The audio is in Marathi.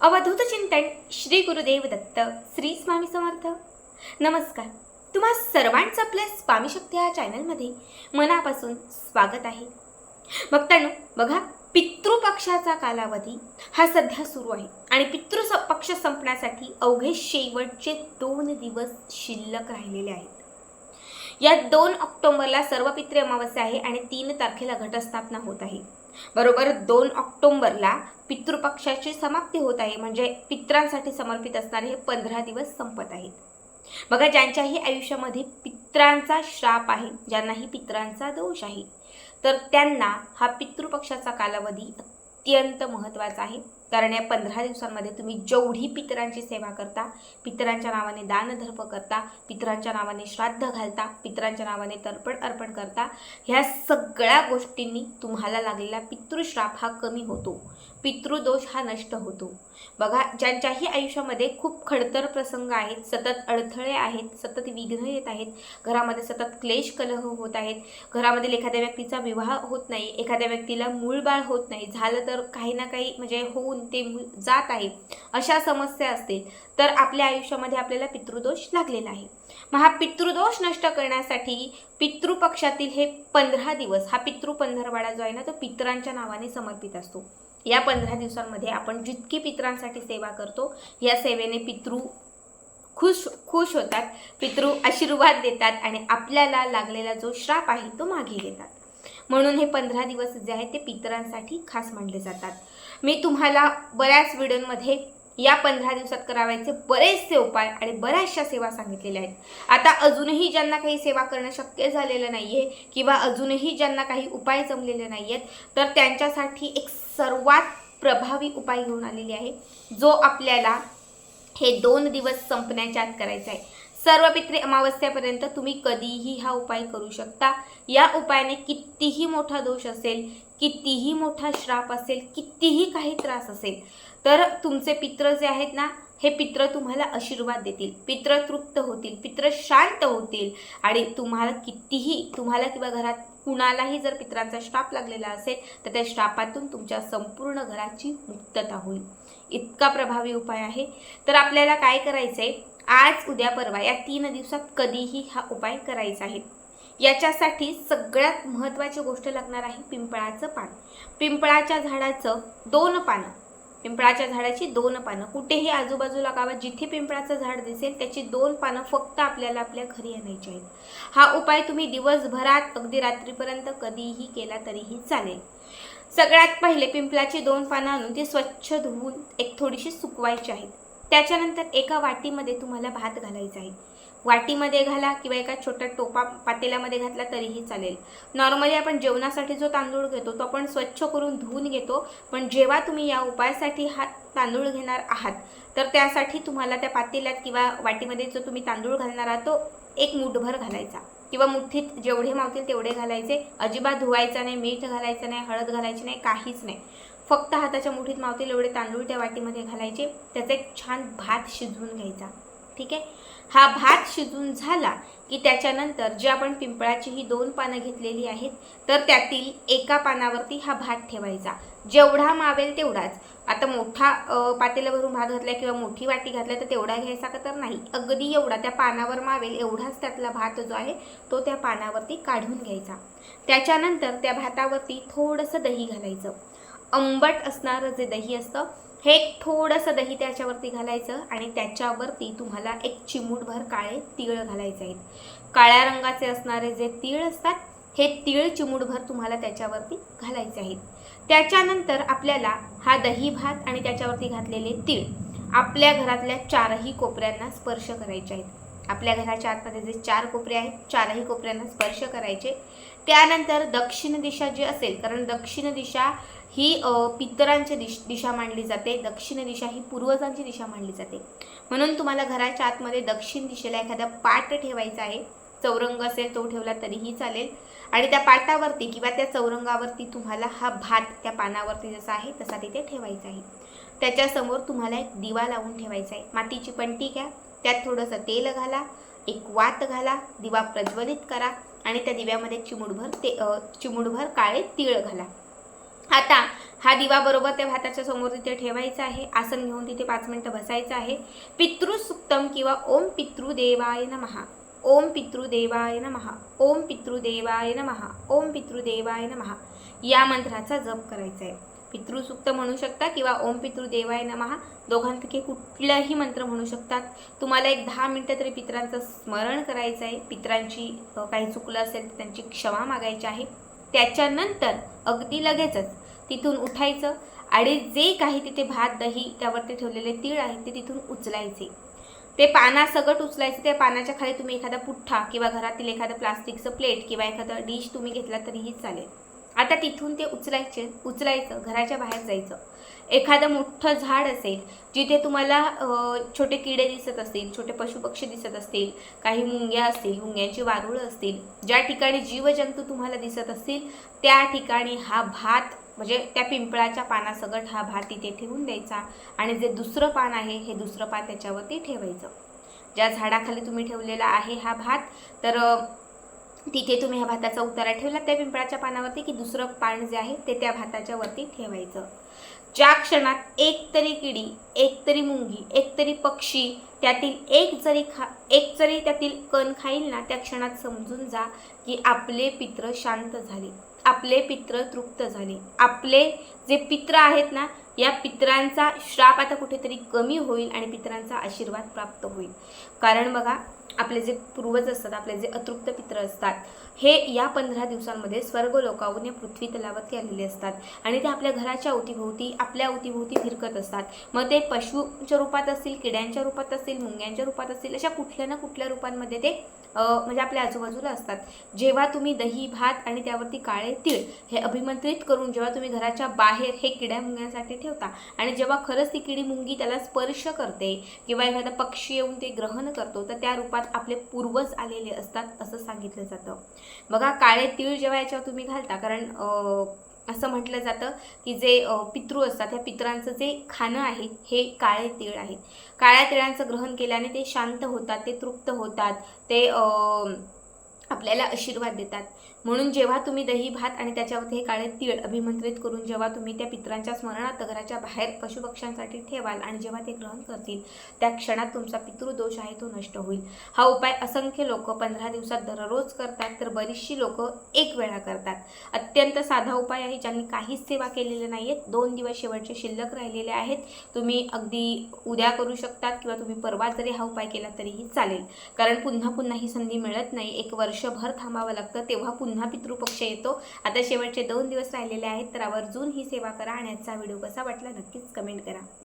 अवधूत चिंतन श्री गुरुदेव दत्त श्री स्वामी समर्थ. नमस्कार. तुम्हा सर्वांचं आपल्या स्वामी शक्ती या चॅनलमध्ये मनापासून स्वागत आहे. भक्तांनो बघा पितृपक्षाचा कालावधी हा सध्या सुरू आहे आणि पितृ पक्ष संपण्यासाठी अवघे शेवटचे दोन दिवस शिल्लक राहिलेले आहेत. या दोन ऑक्टोबरला सर्व पितृ अमावस्या आहे आणि तीन तारखेला घटस्थापना होत आहे. बरोबर दोन ऑक्टोबरला पितृपक्षाची समाप्ती होत आहे. म्हणजे पित्रांसाठी समर्पित असणारे हे पंधरा दिवस संपत आहेत. बघा ज्यांच्याही आयुष्यामध्ये पित्रांचा श्राप आहे ज्यांनाही पित्रांचा दोष आहे तर त्यांना हा पितृपक्षाचा कालावधी अत्यंत महत्त्वाचा आहे. कारण या पंधरा दिवसांमध्ये तुम्ही जेवढी पितरांची सेवा करता पितरांच्या नावाने दानधर्म करता पितरांच्या नावाने श्राद्ध घालता पितरांच्या नावाने तर्पण अर्पण करता ह्या सगळ्या गोष्टींनी तुम्हाला लागलेला पितृश्राप हा कमी होतो. पितृदोष हा नष्ट होतो. बघा ज्यांच्याही आयुष्यामध्ये खूप खडतर प्रसंग आहेत सतत अडथळे आहेत सतत विघ्न येत आहेत घरामध्ये सतत क्लेश कलह होत आहेत घरामधील एखाद्या व्यक्तीचा विवाह होत नाही एखाद्या व्यक्तीला मूळबाळ होत नाही झालं तर काही ना काही म्हणजे होऊन ते जात आहे अशा समस्या असतील तर आपल्या आयुष्यामध्ये आपल्याला पितृदोष लागलेला आहे. मग हा पितृदोष नष्ट करण्यासाठी पितृपक्षातील हे पंधरा दिवस हा पितृ पंधरवाडा जो आहे ना तो पितरांच्या नावाने समर्पित असतो. या पंधरा दिवसांमध्ये आपण जितकी पितरांसाठी सेवा करतो या सेवेने पितृ खुश खुश होतात पितृ आशीर्वाद देतात आणि आपल्याला लागलेला जो श्राप आहे तो मागे घेतात. म्हणून हे पंधरा दिवस जे आहेत ते पितरांसाठी खास मानले जातात. मी तुम्हाला बऱ्याच व्हिडिओमध्ये या पंधरा दिवसात करावायचे बरेचसे उपाय आणि बऱ्याचशा सेवा सांगितलेल्या आहेत. आता अजूनही ज्यांना काही सेवा करणं शक्य झालेलं नाही आहे किंवा अजूनही ज्यांना काही उपाय जमलेले नाही आहेत तर त्यांच्यासाठी एक सर्वात प्रभावी उपाय घेऊन आलेली आहे जो आपल्याला हे दोन दिवस संपण्याच्या आत करायचा आहे. सर्व पित्री अमावस्यापर्यंत तुम्ही कधीही हा उपाय करू शकता. या उपायाने कितीही मोठा दोष असेल कितीही मोठा श्राप असेल कितीही काही त्रास असेल तर तुमचे पित्र जे आहेत ना हे पित्र तुम्हाला आशीर्वाद देतील. पित्र तृप्त होतील पित्र शांत होतील आणि तुम्हाला कितीही तुम्हाला किंवा घरात कुणालाही जर पित्रांचा श्राप लागलेला असेल तर त्या श्रापातून तुमच्या संपूर्ण घराची मुक्तता होईल. इतका प्रभावी उपाय आहे. तर आपल्याला काय करायचं आहे आज उद्या परवा या तीन दिवसात कधीही हा उपाय करायचा आहे. याच्यासाठी सगळ्यात महत्त्वाची गोष्ट लागणार आहे पिंपळाचं पान. पिंपळाच्या झाडाचं दोन पानं. पिंपळाच्या झाडाची दोन पानं. कुठेही आजूबाजूला गावात जिथे पिंपळाचं झाड दिसेल त्याची दोन पानं फक्त आपल्याला आपल्या घरी आणायची आहेत. हा उपाय तुम्ही दिवसभरात अगदी रात्रीपर्यंत कधीही केला तरीही चालेल. सगळ्यात पहिले पिंपळाची दोन पानं आणून ती स्वच्छ धुवून एक थोडीशी सुकवायची आहेत. त्याच्यानंतर एका वाटीमध्ये तुम्हाला भात घालायचा आहे. वाटीमध्ये घाला किंवा एका छोट्या टोपा पातेल्यामध्ये घातला तरीही चालेल. नॉर्मली आपण जेवणासाठी जो तांदूळ घेतो तो आपण स्वच्छ करून धुवून घेतो पण जेव्हा तुम्ही या उपायासाठी हा तांदूळ घेणार आहात तर त्यासाठी तुम्हाला त्या पातेल्यात किंवा वाटीमध्ये जो तुम्ही तांदूळ घालणार आहात तो एक मुठभर घालायचा. किंवा मुठीत जेवढे मावतील तेवढे घालायचे. अजिबात धुवायचा नाही मीठ घालायचं नाही हळद घालायची नाही काहीच नाही. फक्त हाताच्या मुठीत मावतील एवढे तांदूळ त्या वाटीमध्ये घालायचे. त्याचा एक छान भात शिजवून घ्यायचा. ठीक आहे? हा भात शिजून झाला की त्याच्यानंतर जे आपण पिंपळाची ही दोन पानं घेतलेली आहेत तर त्यातील एका पानावरती हा भात ठेवायचा. जेवढा मावेल तेवढाच. आता मोठा अ, भरून भात घातला किंवा मोठी वाटी घातल्या तर तेवढा घ्यायचा का तर नाही. अगदी एवढा त्या पानावर मावेल एवढाच त्यातला भात जो आहे तो त्या पानावरती काढून घ्यायचा. त्याच्यानंतर त्या भातावरती थोडंसं दही घालायचं. आंबट असणारं जे दही असतं हे एक थोडंसं दही त्याच्यावरती घालायचं आणि त्याच्यावरती तुम्हाला एक चिमूटभर काळे तीळ घालायचे आहेत. काळ्या रंगाचे असणारे जे तीळ असतात हे तीळ चिमूटभर तुम्हाला त्याच्यावरती घालायचे आहेत. त्याच्यानंतर आपल्याला हा दही भात आणि त्याच्यावरती घातलेले तीळ आपल्या घरातल्या चारही कोपऱ्यांना स्पर्श करायचे आहेत. आपल्या घराच्या आतमध्ये जे चार कोपरे आहेत चारही कोपऱ्यांना स्पर्श करायचे. त्यानंतर दक्षिण दिशा जी असेल कारण दक्षिण दिशा ही पितरांची दिश दिशा मानली जाते. दक्षिण दिशा ही पूर्वजांची दिशा मानली जाते. म्हणून तुम्हाला घराच्या आतमध्ये दक्षिण दिशेला एखादा पाट ठेवायचा आहे. चौरंग असेल तो ठेवला तरीही चालेल. आणि त्या पाटावरती किंवा त्या चौरंगावरती तुम्हाला हा भात त्या पानावरती जसा आहे तसा तिथे ठेवायचा आहे. त्याच्यासमोर तुम्हाला एक दिवा लावून ठेवायचा आहे. मातीची पंटी घ्या. त्यात थोडंसं तेल घाला. एक वात घाला. दिवा प्रज्वलित करा. आणि त्या दिव्यामध्ये चिमुडभर ते चिमुडभर काळे तीळ घाला. आता हा दिवा बरोबर त्या भाताच्या समोर तिथे ठेवायचा आहे. आसन घेऊन तिथे पाच मिनिटं बसायचं आहे. पितृसुक्तम किंवा ओम पितृदेवाय नमहा ओम पितृदेवाय नमहा ओम पितृदेवाय नमहा ओम पितृदेवाय नमहा या मंत्राचा जप करायचा आहे पितृसुक्त म्हणू शकता किंवा ओम पितृदेवाय नमहा दोघांपैकी कुठलाही मंत्र म्हणू शकतात. तुम्हाला एक दहा मिनटं तरी पित्रांचं स्मरण करायचं आहे पितरांची काही चुकलं असेल तर त्यांची क्षमा मागायची आहे. त्याच्यानंतर अगदी लगेचच तिथून उठायचं आणि जे काही तिथे भात दही त्यावरती ठेवलेले तीळ आहेत ते तिथून उचलायचे. ते पानासकट उचलायचे. त्या पानाच्या खाली तुम्ही एखादा पुठ्ठा किंवा घरातील एखादं प्लास्टिकचं प्लेट किंवा एखादं डिश तुम्ही घेतला तरीही चालेल. आता तिथून ते उचलायचे उचलायचं घराच्या बाहेर जायचं. एखादं मोठं झाड असेल जिथे तुम्हाला छोटे किडे दिसत असतील छोटे पशुपक्षी दिसत असतील काही मुंग्या असतील मुंग्यांची वारुळं असतील ज्या ठिकाणी जीवजंतू तुम्हाला दिसत असतील त्या ठिकाणी हा भात म्हणजे त्या पिंपळाच्या पानासकट हा भात तिथे ठेवून द्यायचा आणि जे दुसरं पान आहे हे दुसरं पान त्याच्यावरती ठेवायचं. ज्या झाडाखाली तुम्ही ठेवलेला आहे हा भात तर तिथे तुम्ही ह्या भाताचा उतारा ठेवला त्या पिंपळाच्या पानावरती की दुसरं पान जे आहे ते त्या भाताच्या वरती ठेवायचं. ज्या क्षणात एक तरी किडी एक तरी मुंगी एक तरी पक्षी त्यातील एक जरी खा एक जरी त्यातील कण खाईल ना त्या क्षणात समजून जा की आपले पित्र शांत झाले आपले पित्र तृप्त झाले. आपले जे पित्र आहेत ना या पित्रांचा श्राप आता कुठेतरी कमी होईल आणि पित्रांचा आशीर्वाद प्राप्त होईल. कारण बघा आपले जे पूर्वज असतात आपले जे अतृप्त पित्र असतात हे या पंधरा दिवसांमध्ये स्वर्ग लोकावून या पृथ्वी तलावरती आलेले असतात. आणि ते आपल्या घराच्या अवतीभोवती आपल्या अवतीभोवती फिरकत असतात. मग ते पशूच्या रूपात असतील किड्यांच्या रूपात असतील मुंग्यांच्या रूपात असतील अशा कुठल्या ना कुठल्या रूपांमध्ये ते म्हणजे आपल्या आजूबाजूला असतात. जेव्हा तुम्ही दही भात आणि त्यावरती काळे तीळ हे अभिमंत्रित करून जेव्हा तुम्ही घराच्या बाहेर हे किड्या मुंग्यासाठी ठेवता आणि जेव्हा खरंच ती किडी मुंगी त्याला स्पर्श करते किंवा एखादा पक्षी येऊन ते ग्रहण करतो तर त्या रूपात आपले पूर्वज आलेले असतात असं सांगितलं जातं. बघा काळे तीळ जेव्हा याच्यावर तुम्ही घालता कारण असं म्हटलं जातं की जे पितृ असतात त्या पितरांचं जे खाणं आहे हे काळे तीळ आहेत काळ्या तिळांचं ग्रहण केल्याने ते शांत होतात ते तृप्त होतात ते आपल्याला आशीर्वाद देतात. म्हणून जेव्हा तुम्ही दही भात आणि त्याच्यावरती हे काळे तीळ अभिमंत्रित करून जेव्हा तुम्ही त्या पित्रांच्या स्मरणात घराच्या बाहेर पशुपक्ष्यांसाठी ठेवाल आणि जेव्हा ते ग्रहण करतील त्या क्षणात तुमचा पितृदोष आहे तो नष्ट होईल. हा उपाय असंख्य लोक पंधरा दिवसात दररोज करतात तर बरीचशी लोक एक वेळा करतात. अत्यंत साधा उपाय आहे ज्यांनी काहीच सेवा केलेल्या नाही आहेत दोन दिवस शेवटचे शिल्लक राहिलेले आहेत. तुम्ही अगदी उद्या करू शकतात किंवा तुम्ही परवा जरी हा उपाय केला तरीही चालेल. कारण पुन्हा पुन्हा ही संधी मिळत नाही एक वर्षभर थांबावं लागतं तेव्हा पुन्हा पुन्हा पितृपक्ष येतो. आता शेवटचे दोन दिवस राहिलेले आहेत तर आवर्जून ही सेवा करा आणि आजचा व्हिडिओ कसा वाटला नक्कीच कमेंट करा.